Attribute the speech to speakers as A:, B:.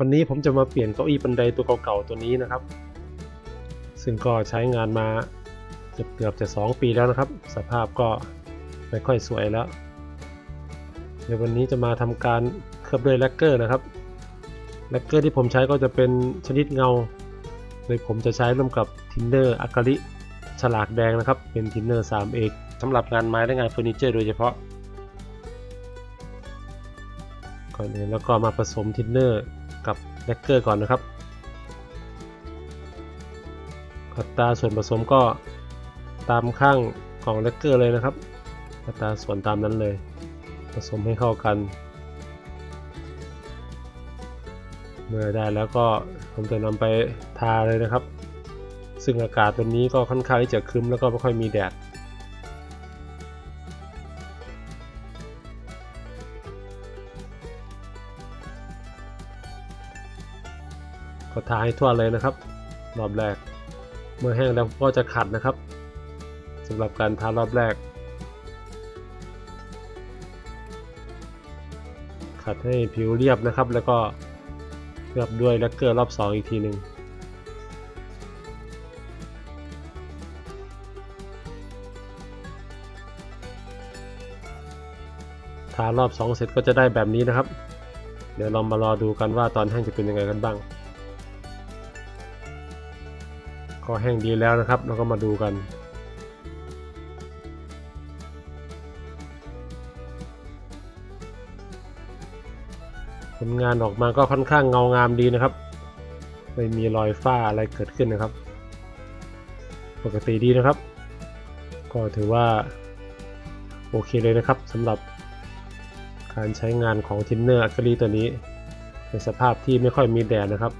A: วันนี้ผมจะมาเปลี่ยนเก้าอี้บันไดตัวเก่าๆตัวนี้นะครับ ซึ่งก็ใช้งานมาเกือบเกือบจะ 2 ปีแล้วนะครับ สภาพก็ไม่ค่อยสวยแล้ว เดี๋ยววันนี้จะมาทำการเคลือบด้วยแลกเกอร์นะครับแลกเกอร์ที่ผมใช้ก็จะเป็นชนิดเงา โดยผมจะใช้ร่วมกับทินเนอร์อากาลิฉลากแดงนะครับ เป็นทินเนอร์3เอกสำหรับงานไม้และงานเฟอร์นิเจอร์โดยเฉพาะก่อนอื่นแล้วก็มาผสมทินเนอร์ กับแลกเกอร์ก่อนนะครับอัตราส่วนผสมก็ตามข้างของแลกเกอร์เลยนะครับ อัตราส่วนตามนั้นเลย ผสมให้เข้ากัน เมื่อได้แล้วก็ผมจะนำไปทาเลยนะครับ ซึ่งอากาศวันนี้ก็ค่อนข้างที่จะครึ้มแล้วก็ไม่ค่อยมีแดด ก็ทาให้ทั่วเลยนะครับ รอบแรก เมื่อแห้งแล้วก็จะขัดนะครับสำหรับการทารอบแรก ขัดให้ผิวเรียบนะครับ แล้วก็เคลือบด้วยแลกเกอร์รอบ2อีกทีหนึ่งทารอบ 2 เสร็จก็จะได้แบบนี้นะครับ เดี๋ยวเรามารอดูกันว่าตอนแห้งจะเป็นยังไงกันบ้าง ก็แห้งดีแล้วนะครับเราก็มาดูกัน ผลงานออกมาก็ค่อนข้างเงางามดีนะครับ ไม่มีรอยฝ้าอะไรเกิดขึ้นนะครับ ปกติดีนะครับ ก็ถือว่าโอเคเลยนะครับสำหรับการใช้งานของทินเนอร์อัครีตัวนี้ในสภาพที่ไม่ค่อยมีแดดนะครับ